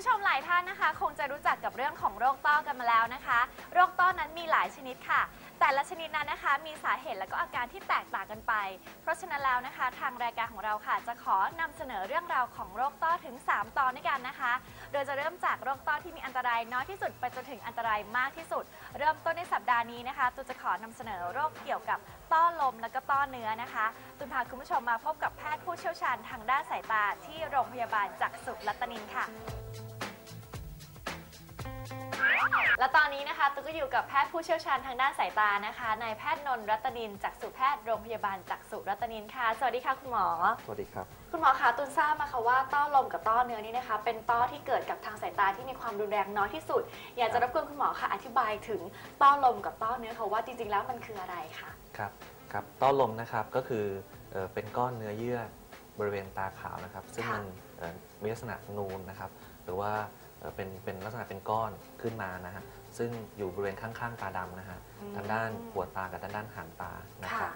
ผู้ชมหลายท่านนะคะ คงจะรู้จักกับเรื่องของโรคต้อกันมาแล้วนะคะ โรคต้อนั้นมีหลายชนิดค่ะ แต่ละชนิดนั้นนะคะ มีสาเหตุและก็อาการที่แตกต่างกันไป เพราะฉะนั้นแล้วนะคะ ทางรายการของเราค่ะ จะขอนำเสนอเรื่องราวของโรคต้อถึง 3 ตอนด้วยกันนะคะ โดยจะเริ่มจากโรคต้อที่มีอันตรายน้อยที่สุดไปจนถึงอันตรายมากที่สุด เริ่มต้นในสัปดาห์นี้นะคะตูนจะขอนำเสนอโรคเกี่ยวกับต้อลมและก็ต้อเนื้อนะคะตูนพาคุณผู้ชมมาพบกับแพทย์ผู้เชี่ยวชาญทางด้านสายตาที่โรงพยาบาลจักษุรัตนินค่ะ และตอนนี้นะคะตุ๊กก็อยู่กับแพทย์ผู้เชี่ยวชาญทางด้านสายตานะคะนายแพทย์นนท์รัตนินจักษุแพทย์โรงพยาบาลจักษุรัตนินค่ะ สวัสดีค่ะคุณหมอ สวัสดีครับ คุณหมอคะตุนทราบมาค่ะว่าต้อลมกับต้อเนื้อนี่นะคะ เป็นต้อที่เกิดกับทางสายตาที่มีความรุนแรงน้อยที่สุด อยากจะรบกวนคุณหมอค่ะอธิบายถึงต้อลมกับต้อเนื้อค่ะว่าจริงๆแล้วมันคืออะไรคะครับครับต้อลมนะครับก็คือเอ่อเป็นก้อนเนื้อเยื่อบริเวณตาขาวนะครับ ซึ่งมันเอ่อมีลักษณะนูนนะครับ หรือว่า เอ่อเป็นเป็นลักษณะเป็นก้อนขึ้นมานะฮะซึ่งอยู่บริเวณข้างๆตาดำนะฮะอืมทางด้านหัวตากับทางด้านหางตานะครัค่ะบ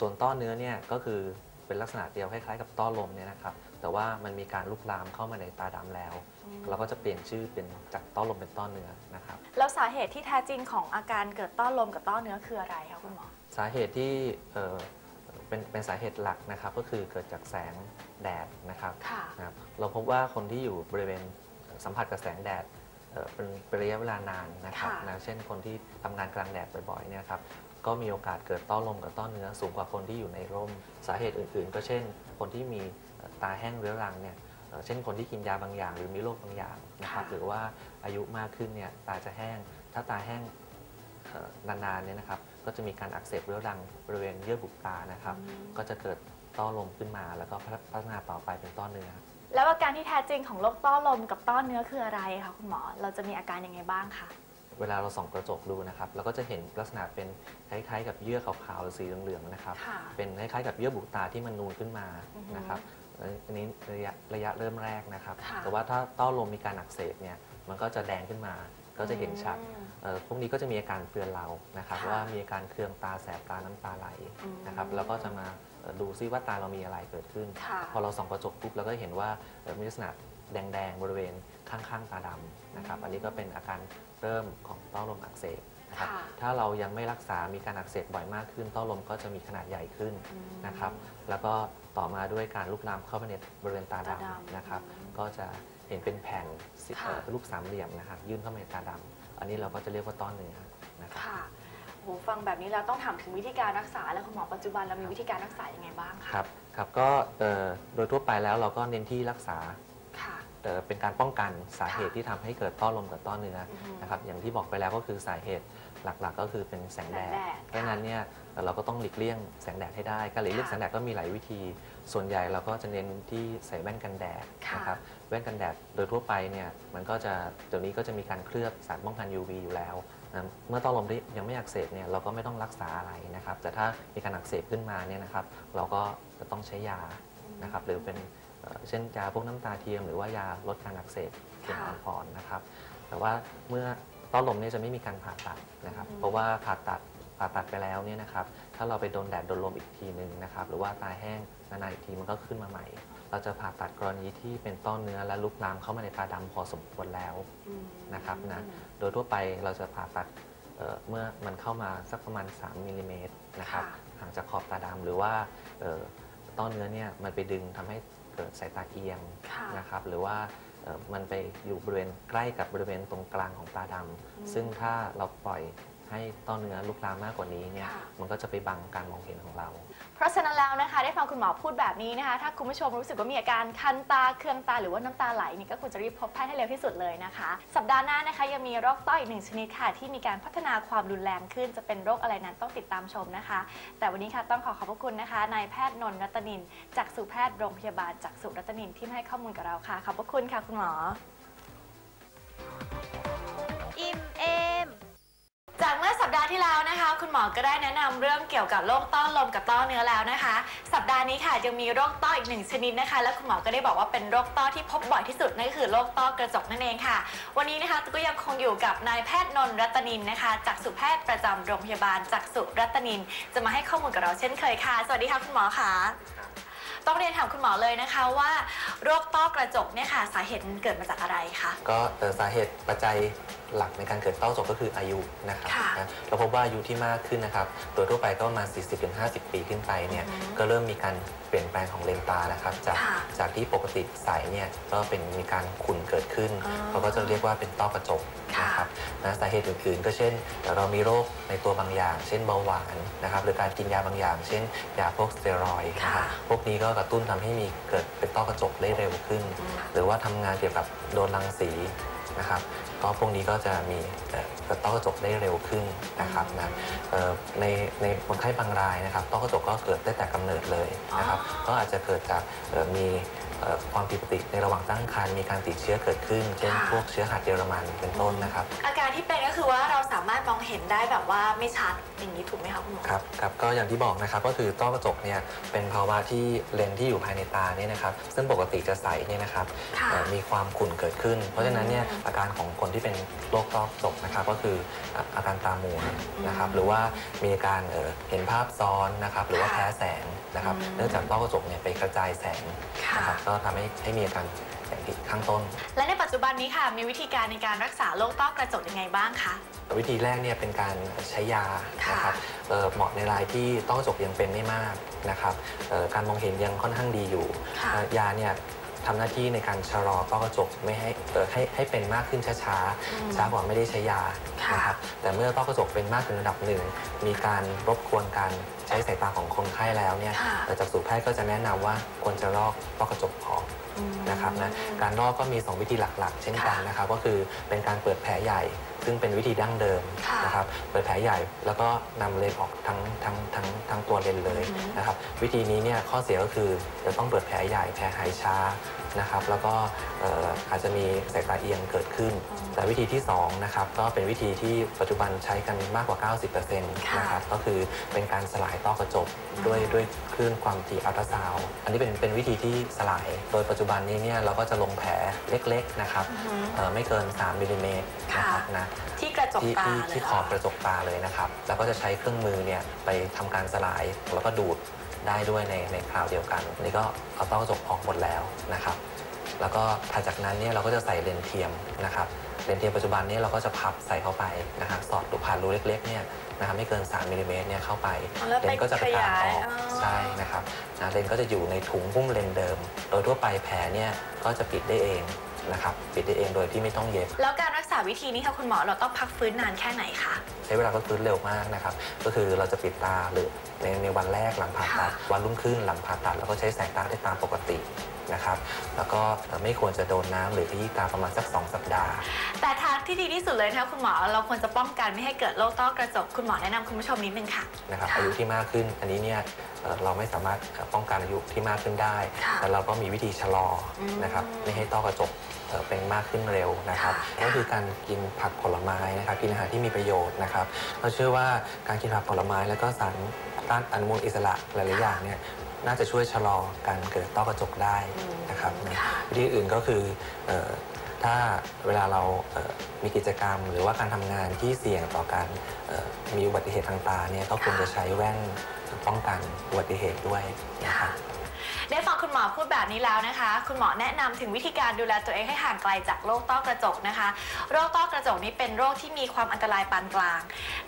ส่วนต้อเนื้อเนี่ยก็คือเป็นลักษณะเดียวคล้ายๆกับต้อลมเนี่ยนะครับแต่ว่ามันมีการลุกลามเข้ามาในตาดำแล้วอืมเราก็จะเปลี่ยนชื่อเป็นจากต้อลมเป็นต้อเนื้อนะครับแล้วสาเหตุที่แท้จริงของอาการเกิดต้อลมกับต้อเนื้อคืออะไรคะคุณหมอสาเหตุที่เอ่อเป็นเป็นสาเหตุหลักนะครับก็คือเกิดจากแสงแดดนะครับค่ะนะครับเราพบว่าคนที่อยู่บริเวณ สัมผัสกับแสงแดดเอ่อเป็นเป็นระยะเวลานานนะครับค่ะนะเช่นคนที่ทำงานกลางแดดบ่อยๆเนี่ยครับก็มีโอกาสเกิดต้อลมกับต้อเนื้อสูงกว่าคนที่อยู่ในร่มสาเหตุอื่น ๆ ก็เช่น คนที่มีเอ่อตาแห้งเรื้อรังเนี่ยเอ่อเช่นคนที่กินยาบางอย่าง หรือมีโรคบางอย่างนะครับค่ะหรือว่าอายุมากขึ้นเนี่ยตาจะแห้ง ถ้าตาแห้งเอ่อนานๆเนี่ยนะครับก็จะมีการอักเสบเรื้อรังบริเวณเยื่อบุตานะครับอืมก็จะเกิดต้อลมขึ้นมา แล้วก็พัฒนาต่อไปเป็นต้อเนื้อ แล้วอาการที่แท้จริงของโรคต้อลมกับต้อเนื้อคืออะไรคะคุณหมอ เราจะมีอาการยังไงบ้างคะ เวลาเราส่องกระจกดูนะครับเราก็จะเห็นลักษณะเป็นคล้ายๆ กับเยื่อขาวๆหรือสีเหลืองๆนะครับ ค่ะเป็นคล้ายๆ กับเยื่อบุตาที่มันนูนขึ้นมาอือฮึนะครับอันนี้ระยะระยะเริ่มแรกนะครับ ค่ะ แต่ว่าถ้าต้อลมมีการอักเสบเนี่ยมันก็จะแดงขึ้นมาก็จะเห็นชัดอืม เอ่อพวกนี้ก็จะมีอาการเตือนเรานะครับค่ะ ว่ามีอาการเคืองตาแสบตาน้ำตาไหลอืมนะครับแล้วก็จะมาเอ่อ ดูซิว่าตาเรามีอะไรเกิดขึ้นค่ะพอเราส่องกระจกปุ๊บเราก็เห็นว่าเอ่อมีลักษณะแดงๆ บริเวณข้างๆ ตาดำนะครับอืมอันนี้ก็เป็นอาการเริ่มของต้อลมอักเสบนะครับค่ะถ้าเรายังไม่รักษา มีการอักเสบบ่อยมากขึ้น ต้อลมก็จะมีขนาดใหญ่ขึ้นอืมนะครับ แล้วก็ต่อมาด้วยการลุกลามเข้าไปในบริเวณตาตาดำดำนะครับอืมก็จะเห็นเป็นแผ่นสิค่ะเอ่อลูกสามเหลี่ยมนะครับยื่นเข้ามาในตาดำ อันนี้เราก็จะเรียกว่าต้อเนื้อนะครับค่ะ โหฟังแบบนี้เราต้องถามถึงวิธีการรักษา แล้วคุณหมอปัจจุบันเรามีวิธีการรักษายังไงบ้างคะครับครับก็เอ่อโดยทั่วไปแล้วเราก็เน้นที่รักษาค่ะ เอ่อเป็นการป้องกันสาเหตุค่ะที่ทำให้เกิดต้อลมกับต้อเนื้อออฮึนะครับอย่างที่บอกไปแล้วก็คือสาเหตุหลักๆ ก็คือเป็นแสงแดด แสงแดดเพราะฉะนั้นเนี่ยเอ่อเราก็ต้องหลีกเลี่ยงแสงแดดให้ได้การหลีกเลี่ยงค่ะแสงแดดก็มีหลายวิธี ส่วนใหญ่เราก็จะเน้นที่ใส่แว่นกันแดดค่ะนะครับแว่นกันแดดโดยทั่วไปเนี่ยมันก็จะเดี๋ยวนี้ก็จะมีการเคลือบสารป้องกัน UV อยู่แล้ว นะเมื่อต้อลมที่ยังไม่อักเสบเนี่ยเราก็ไม่ต้องรักษาอะไรนะครับ แต่ถ้ามีการอักเสบขึ้นมาเนี่ยนะครับ เราก็จะต้องใช้ยานะครับ หรือเป็นเช่นยาพวกน้ำตาเทียม หรือว่ายาลดการอักเสบเพียงอ่อนๆนะครับ แต่ว่าเมื่อต้อลมเนี่ยจะไม่มีการผ่าตัดนะครับ เพราะว่าผ่าตัดผ่าตัดไปแล้วเนี่ยนะครับ ถ้าเราไปโดนแดดโดนลมอีกทีหนึ่งนะครับ หรือว่าตาแห้งนานๆอีกทีมันก็ขึ้นมาใหม่ เราจะผ่าตัดกรณีที่เป็นต้อเนื้อและลุกลามเข้ามาในตาดำพอสมควรแล้วอืมนะครับนะโดยทั่วไปเราจะผ่าตัดเอ่อเมื่อมันเข้ามาสักประมาณ 3มิลลิเมตรนะครับค่ะห่างจากขอบตาดำหรือว่าเอ่อต้อเนื้อเนี่ยมันไปดึงทำให้เกิดสายตาเอียงค่ะนะครับหรือว่าเอ่อมันไปอยู่บริเวณใกล้กับบริเวณตรงกลางของตาดำซึ่งถ้าเราปล่อย ให้ต้อเนื้อลุกลามมากกว่านี้เนี่ยค่ะมันก็จะไปบังการมองเห็นของเรา เพราะฉะนั้นแล้วนะคะ ได้ฟังคุณหมอพูดแบบนี้นะคะ ถ้าคุณผู้ชมรู้สึกว่ามีอาการคันตาเคืองตาหรือว่าน้ำตาไหลนี่ก็ควรจะรีบพบแพทย์ให้เร็วที่สุดเลยนะคะ สัปดาห์หน้านะคะยังมีโรคต้ออีกหนึ่งชนิดค่ะ ที่มีการพัฒนาความรุนแรงขึ้นจะเป็นโรคอะไรนั้นต้องติดตามชมนะคะ แต่วันนี้ค่ะต้องขอขอบพระคุณนะคะนายแพทย์นนท์รัตนินจากสุแพทย์โรงพยาบาลจากสุรัตนินที่มาให้ข้อมูลกับเราค่ะขอบพระคุณค่ะคุณหมออิ่ คุณหมอก็ได้แนะนำเรื่องเกี่ยวกับโรคต้อลมกับต้อเนื้อแล้วนะคะ สัปดาห์นี้ค่ะยังมีโรคต้ออีกหนึ่งชนิดนะคะ และคุณหมอก็ได้บอกว่าเป็นโรคต้อที่พบบ่อยที่สุดนั่นก็คือโรคต้อกระจกนั่นเองค่ะ วันนี้นะคะก็ยังคงอยู่กับนายแพทย์นนรัตนินนะคะจากสุแพทย์ประจำโรงพยาบาลจากสุรัตนิน จะมาให้ข้อมูลกับเราเช่นเคยค่ะ สวัสดีค่ะคุณหมอค่ะ ต้องเรียนถามคุณหมอเลยนะคะว่าโรคต้อกระจกเนี่ยค่ะ สาเหตุมันเกิดมาจากอะไรคะ ก็เอ่อสาเหตุปัจจัยหลักในการเกิดต้อกระจกก็คืออายุนะครับค่ะนะเราพบว่าอายุที่มากขึ้นนะครับโดยทั่วไปก็ประมาณ 40-50 ปีขึ้นไปเนี่ยอือฮึก็เริ่มมีการเปลี่ยนแปลงของเลนส์ตานะครับจากค่ะจากที่ปกติใสเนี่ยก็เป็นมีการขุ่นเกิดขึ้นอ๋อ เขาก็จะเรียกว่าเป็นต้อกระจกค่ะ นะครับนะสาเหตุอื่นๆ ก็เช่นเอ่อเรามีโรคในตัวบางอย่าง เช่นเบาหวานนะครับหรือการกินยาบางอย่าง เช่นยาพวกสเตียรอยด์นะครับค่ะพวกนี้ก็กระตุ้นทำให้มีเกิดเป็นต้อกระจกได้เร็วขึ้น หรือว่าทำงานเกี่ยวกับโดนรังสีนะครับก็พวกนี้ก็จะมีเอ่อต้อกระจกได้เร็วขึ้นนะครับนะเอ่อในในคนไข้บางรายนะครับต้อกระจกก็เกิดได้แต่กำเนิดเลยนะครับอ๋อก็อาจจะเกิดจากเอ่อมีเอ่อ ความผิดปกติในระหว่างตั้งครรภ์มีการติดเชื้อเกิดขึ้น เช่นค่ะพวกเชื้อหัดเยอรมันเป็นต้นนะครับ อาการที่เป็นก็คือว่าเราสามารถมองเห็นได้แบบว่าไม่ชัดอย่างนี้ถูกไหมคะคุณหมอ ครับครับก็อย่างที่บอกนะครับก็คือต้อกระจกเนี่ยเป็นภาวะที่เลนส์ที่อยู่ภายในตาเนี่ยนะครับซึ่งปกติจะใสเนี่ยนะครับค่ะเอ่อมีความขุ่นเกิดขึ้น เพราะฉะนั้นเนี่ยอืมอาการของคนที่เป็นโรคต้อกระจกนะครับก็คืออะอาการตามัวนะครับอืมหรือว่ามีอาการเอ่อเห็นภาพซ้อนนะครับหรือว่าค่ะแพ้แสงนะครับอืม เนื่องจากต้อกระจกเนี่ยไปกระจายแสงค่ะ นะครับก็ทำให้ให้มีอาการอย่างที่ข้างต้น และในปัจจุบันนี้ค่ะ มีวิธีการในการรักษาโรคต้อกระจกยังไงบ้างคะ วิธีแรกเนี่ยเป็นการใช้ยาค่ะนะครับเอ่อเหมาะในรายที่ต้อกระจกยังเป็นไม่มากนะครับเอ่อการมองเห็นยังค่อนข้างดีอยู่ค่ะ เอ่อยาเนี่ยทำหน้าที่ในการชะลอต้อกระจกไม่ให้เอ่อให้ให้เป็นมากขึ้นช้าอืมๆช้ากว่าไม่ได้ใช้ยาค่ะ นะครับแต่เมื่อต้อกระจกเป็นมากถึงระดับหนึ่ง มีการรบกวนการใช้สายตาของคนไข้แล้วเนี่ย ค่ะเอ่อจากสูแพทย์ก็จะแนะนำว่าควรจะลอกต้อกระจกออกอืม นะครับนะการนอกก็มี 2 วิธีหลักๆ เช่นกันนะครับก็คือเป็นการเปิดแผลใหญ่ ซึ่งเป็นวิธีดั้งเดิมค่ะนะครับเปิดแผลใหญ่แล้วก็นำเลนส์ออกทั้งทั้งทั้งทั้งตัวเลนส์เลยอือฮึนะครับวิธีนี้เนี่ยข้อเสียก็คือจะต้องเปิดแผลใหญ่แผลหายช้านะครับแล้วก็เอ่ออาจจะมีสายตาเอียงเกิดขึ้น แต่วิธีที่2นะครับก็เป็นวิธีที่ปัจจุบันใช้กันมากกว่า 90%นะครับก็คือเป็นการสลายต้อกระจกด้วยด้วยคลื่นความถี่อัลตราซาวด์อันนี้เป็นเป็นวิธีที่สลาย โดยปัจจุบันนี้เนี่ยเราก็จะลงแผลเล็กๆนะครับ อือฮึเอ่อไม่เกิน 3มิลลิเมตรนะครับค่ะนะที่กระจกที่ตาที่เลยที่ขอบกระจกตาเลยนะครับ แล้วก็จะใช้เครื่องมือเนี่ยไปทำการสลายแล้วก็ดูดได้ด้วยในในคราวเดียวกันอันนี่ก็เอาต้อกระจกออกหมดแล้วนะครับ แล้วก็ถัดจากนั้นเนี่ยเราก็จะใส่เลนส์เทียมนะครับเลนส์เทียมปัจจุบันเนี่ยเราก็จะพับใส่เข้าไปนะครับสอดรูผ่านรูเล็กๆเนี่ยนะครับไม่เกิน3มิลลิเมตรเนี่ยเข้าไปอ๋อแล้วเลนส์ก็จะกระจายออกขยายอ๋อ ใช่นะครับนะเลนส์ก็จะอยู่ในถุงหุ้มเลนส์เดิม โดยทั่วไปแผลเนี่ยก็จะปิดได้เองนะครับปิดได้เองโดยที่ไม่ต้องเย็บ แล้วการ รักษาวิธีนี้ค่ะคุณหมอเราต้องพักฟื้นนานแค่ไหนคะใช้เวลาพักฟื้นเร็วมากนะครับ ก็คือเราจะปิดตาหรือในในวันแรกหลังผ่าตัดค่ะวันรุ่งขึ้นหลังผ่าตัดแล้วก็ใช้สายตาได้ตามปกตินะครับแล้วก็ไม่ควรจะโดนน้ำหรือขยี้ตาประมาณสัก 2 สัปดาห์ แต่ทางที่ดีที่สุดเลยนะคะคุณหมอเราควรจะป้องกันไม่ให้เกิดโรคต้อกระจกคุณหมอแนะนำคุณผู้ชมนิดนึงค่ะนะครับค่ะอายุที่มากขึ้นอันนี้เนี่ยเอ่อเราไม่สามารถเอ่อป้องกันอายุที่มากขึ้นได้ค่ะแต่เราก็มีวิธีชะลออมนะครับไม่ให้ต้อกระจก เอ่อเป็นมากขึ้นเร็วนะครับค่ะก็คือการกินผักผลไม้นะครับกินอาหารที่มีประโยชน์นะครับเราเชื่อว่าการกินผักผลไม้แล้วก็สารต้านอนุมูลอิสระหลายๆอย่างเนี่ยน่าจะช่วยชะลอการเกิดต้อกระจกได้นะครับค่ะวิธีอื่นก็คือเอ่อถ้าเวลาเราเอ่อมีกิจกรรม หรือว่าการทำงานที่เสี่ยงต่อการเอ่อมีอุบัติเหตุทางตาเนี่ยก็ควรจะใช้แว่นป้องกันอุบัติเหตุด้วยนะครับ ได้ฟังคุณหมอพูดแบบนี้แล้วนะคะ คุณหมอแนะนำถึงวิธีการดูแลตัวเองให้ห่างไกลจากโรคต้อกระจกนะคะ โรคต้อกระจกนี้เป็นโรคที่มีความอันตรายปานกลาง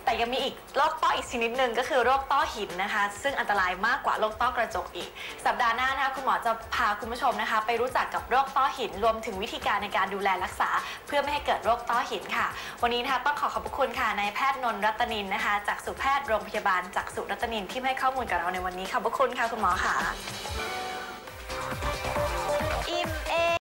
แต่ยังมีอีกโรคต้ออีกชนิดหนึ่งก็คือโรคต้อหินนะคะ ซึ่งอันตรายมากกว่าโรคต้อกระจกอีก สัปดาห์หน้านะคะคุณหมอจะพาคุณผู้ชมนะคะ ไปรู้จักกับโรคต้อหินรวมถึงวิธีการในการดูแลรักษา เพื่อไม่ให้เกิดโรคต้อหินค่ะ วันนี้นะคะต้องขอขอบคุณค่ะนายแพทย์นนรัตนินนะคะ จากสุแพทย์โรงพยาบาลจากสุรัตนินที่ให้ข้อมูลกับเราในวันนี้ขอบคุณค่ะคุณหมอค่ะ อิ่มเอม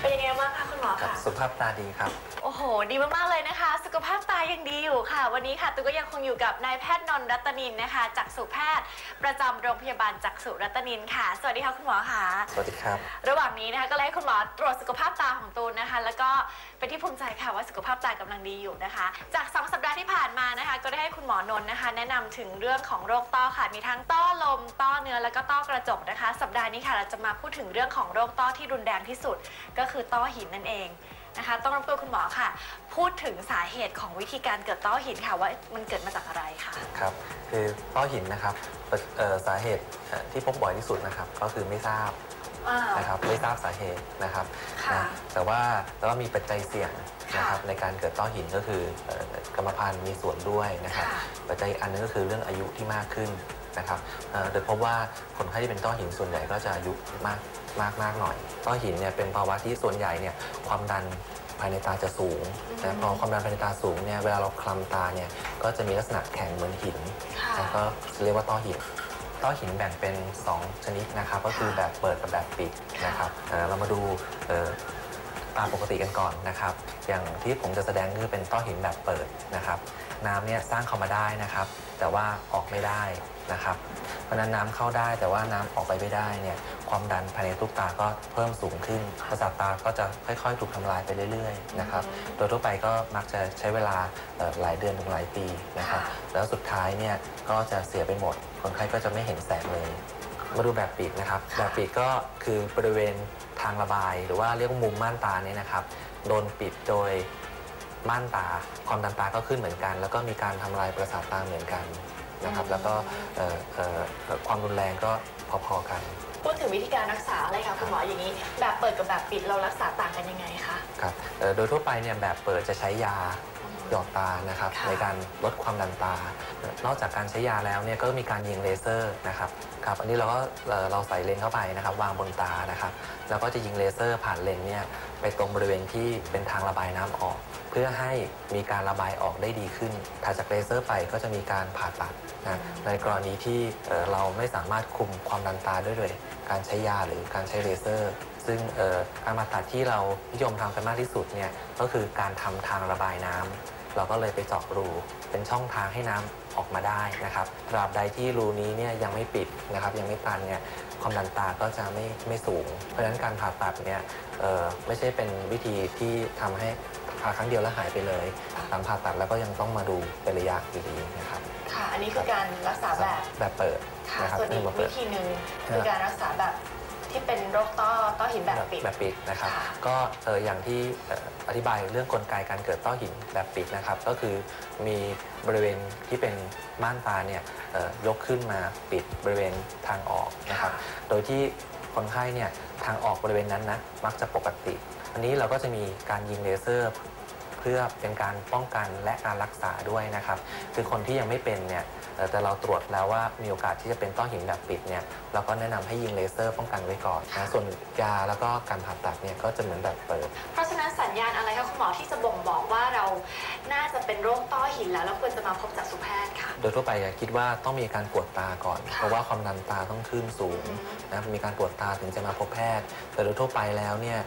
เป็นยังไงบ้างคะคุณหมอครับคะสุขภาพตาดีครับ โอ้โห ดีมากๆเลยนะคะ สุขภาพตายังดีอยู่ค่ะ วันนี้ค่ะตุ๊กก็ยังคงอยู่กับนายแพทย์นนท์รัตนินนะคะจักษุแพทย์ ประจำโรงพยาบาลจักษุรัตนินค่ะ สวัสดีค่ะคุณหมอค่ะ สวัสดีครับ ระหว่างนี้นะคะก็เลยให้คุณหมอตรวจสุขภาพตาของตูนนะคะ แล้วก็เป็นที่ภูมิใจค่ะว่าสุขภาพตากำลังดีอยู่นะคะ จาก2สัปดาห์ที่ ผ่านมานะคะ ก็ได้ให้คุณหมอนนท์นะคะ แนะนำถึงเรื่องของโรคต้อค่ะ มีทั้งต้อลม ต้อเนื้อ แล้วก็ต้อกระจกนะคะ สัปดาห์นี้ค่ะ เราจะมาพูดถึงเรื่องของโรคต้อที่รุนแรงที่สุด ก็คือต้อหินนั่นเองนะคะ ต้องรบกวนคุณหมอค่ะ พูดถึงสาเหตุของวิธีการเกิดต้อหินค่ะว่ามันเกิดมาจากอะไรค่ะ ครับ คือต้อหินนะครับสาเหตุที่พบบ่อยที่สุดนะครับ ก็คือไม่ทราบ อ่านะครับไม่ทราบสาเหตุนะครับค่ะนะแต่ว่าแต่ว่ามีปัจจัยเสี่ยงนะครับค่ะในการเกิดต้อหินก็คือเอ่อกรรมพันธุ์มีส่วนด้วยนะครับค่ะ ปัจจัยอีกอันนึงก็คือเรื่องอายุที่มากขึ้นนะครับเอ่อโดยพบว่าคนไข้ที่เป็นต้อหินส่วนใหญ่ก็จะอายุมากมากมากหน่อย ต้อหินเนี่ยเป็นภาวะที่ส่วนใหญ่เนี่ยความดันภายในตาจะสูงนะพอความดันภายในตาสูงเนี่ยเวลาเราคลำตาเนี่ยก็จะมีลักษณะแข็งเหมือนหิน ค่ะ แล้วก็เรียกว่าต้อหิน ต้อหินแบ่งเป็น 2 ชนิดนะครับ ก็คือแบบเปิดกับแบบปิดนะครับเรามาดูตามปกติกันก่อนนะครับ อย่างที่ผมจะแสดงคือเป็นต้อหินแบบเปิดนะครับ น้ำเนี่ยสร้างเข้ามาได้นะครับ แต่ว่าออกไม่ได้ นะครับเพราะฉะนั้นน้ำเข้าได้แต่ว่าน้ำออกไปไม่ได้เนี่ยความดันภายในลูกตาก็เพิ่มสูงขึ้นประสาทตาก็จะค่อยๆ ถูกทำลายไปเรื่อยๆนะครับโดยทั่วไปก็มักจะใช้เวลาเอ่อหลายเดือนถึงหลายปีนะครับค่ะแล้วสุดท้ายเนี่ยก็จะเสียไปหมด คนไข้ก็จะไม่เห็นแสงเลย มาดูแบบปิดนะครับค่ะแบบปิดก็คือบริเวณทางระบาย หรือว่าเรียกว่ามุมม่านตาเนี่ยนะครับโดนปิดโดยม่านตา ความดันตาก็ขึ้นเหมือนกัน แล้วก็มีการทำลายประสาทตาเหมือนกัน นะครับ แล้วก็เอ่อเอ่อเอ่อความรุนแรงก็พอๆกันพูดถึงวิธีการรักษาเลยค่ะคุณหมออย่างนี้ แบบเปิดกับแบบปิดเรารักษาต่างกันยังไงคะครับเอ่อโดยทั่วไปเนี่ยแบบเปิดจะใช้ยา หยอดตานะครับค่ะในการลดความดันตา นอกจากการใช้ยาแล้วเนี่ยก็มีการยิงเลเซอร์นะครับครับอันนี้เราก็เอ่อเราใส่เลนส์เข้าไปนะครับ วางบนตานะครับ แล้วก็จะยิงเลเซอร์ผ่านเลนส์เนี่ยไปตรงบริเวณที่เป็นทางระบายน้ำออก เพื่อให้มีการระบายออกได้ดีขึ้นถัดจากเลเซอร์ไปก็จะมีการผ่าตัดนะในกรณีที่เอ่อเราไม่สามารถคุมความดันตาด้วยเลยการใช้ยาหรือการใช้เลเซอร์ ซึ่งเอ่อการผ่าตัดที่เรานิยมทำกันมากที่สุดเนี่ยก็คือการทำทางระบายน้ำ เราก็เลยไปเจาะรูเป็นช่องทางให้น้ำออกมาได้นะครับตราบใดที่รูนี้เนี่ยยังไม่ปิดนะครับ ยังไม่ตันเนี่ยความดันตาก็จะไม่ไม่สูง เพราะฉะนั้นการผ่าตัดเนี่ยเอ่อไม่ใช่เป็นวิธีที่ทำให้ผ่าครั้งเดียวแล้วหายไปเลย หลังผ่าตัดแล้วก็ยังต้องมาดูเป็นระยะอยู่ดีนะครับ ค่ะ อันนี้คือการรักษาแบบแบบเปิดค่ะนะครับส่วนอีกแบบเปิวิดธีหนึ่งคือการรักษาแบบ ที่เป็นโรคต้อต้อหินแบบปิด แบบปิดนะครับ ค่ะก็เอ่ออย่างที่เอ่ออธิบายเรื่องกลไกการเกิดต้อหินแบบปิดนะครับ ก็คือมีบริเวณที่เป็นม่านตาเนี่ยเอ่อยกขึ้นมาปิดบริเวณทางออกนะครับโดยที่คนไข้เนี่ยทางออกบริเวณนั้นนะมักจะปกติ อันนี้เราก็จะมีการยิงเลเซอร์ เพื่อเป็นการป้องกันและการรักษาด้วยนะครับ คือคนที่ยังไม่เป็นเนี่ยเอ่อแต่เราตรวจแล้วว่ามีโอกาสที่จะเป็นต้อหินแบบปิดเนี่ยเราก็แนะนำให้ยิงเลเซอร์ป้องกันไว้ก่อนนะส่วนยาแล้วก็การผ่าตัดเนี่ยก็จะเหมือนแบบเปิด เพราะฉะนั้นสัญญาณอะไรคะคุณหมอที่จะบ่งบอกว่าเราน่าจะเป็นโรคต้อหินแล้วแล้วควรจะมาพบจักษุแพทย์ค่ะ โดยทั่วไปคิดว่าต้องมีการปวดตาก่อนค่ะเพราะว่าความดันตาต้องขึ้นสูงอืมนะมีการปวดตาถึงจะมาพบแพทย์ แต่โดยทั่วไปแล้วเนี่ย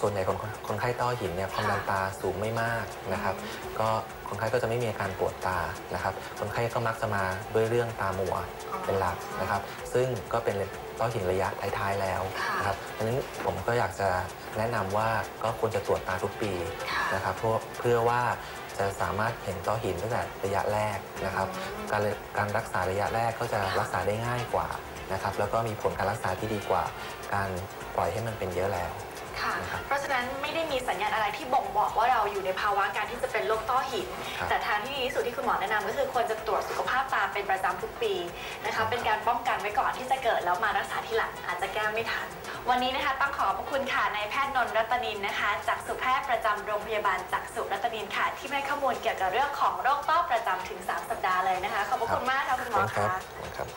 ส่วนใหญ่คนคนไข้ต้อหินเนี่ยความดันตาสูงไม่มากนะครับ ก็คนไข้ก็จะไม่มีอาการปวดตานะครับ คนไข้ก็มักจะมาด้วยเรื่องตามัวเป็นหลักนะครับ ซึ่งก็เป็นต้อหินระยะท้ายๆแล้วค่ะนะครับดังนั้นผมก็อยากจะแนะนำว่าก็ควรจะตรวจตาทุกปีค่ะนะครับเพื่อเพื่อว่าจะสามารถเห็นต้อหินตั้งแต่ระยะแรกนะครับ การการรักษาระยะแรกก็จะรักษาได้ง่ายกว่านะครับ แล้วก็มีผลการรักษาที่ดีกว่า การปล่อยให้มันเป็นเยอะแล้ว ค่ะนะครับเพราะฉะนั้นไม่ได้มีสัญญาณอะไรที่บ่งบอกว่าเราอยู่ในภาวะการที่จะเป็นโรคต้อหิน ครับแต่ทางที่ดีที่สุดที่คุณหมอแนะนำก็คือควรจะตรวจสุขภาพตาเป็นประจำทุกปีนะคะ เป็นการป้องกันไว้ก่อนที่จะเกิดแล้วมารักษาทีหลังอาจจะแก้ไม่ทัน วันนี้นะคะต้องขอบพระคุณค่ะนายแพทย์นนท์รัตนินนะคะ จากสุแพทย์ประจำโรงพยาบาลจักษุรัตนินค่ะ ที่ให้ข้อมูลเกี่ยวกับเรื่องของโรคต้อประจำถึง 3 สัปดาห์เลยนะคะ ขอบพระคุณมากค่ะคุณหมอครัค่ะครับ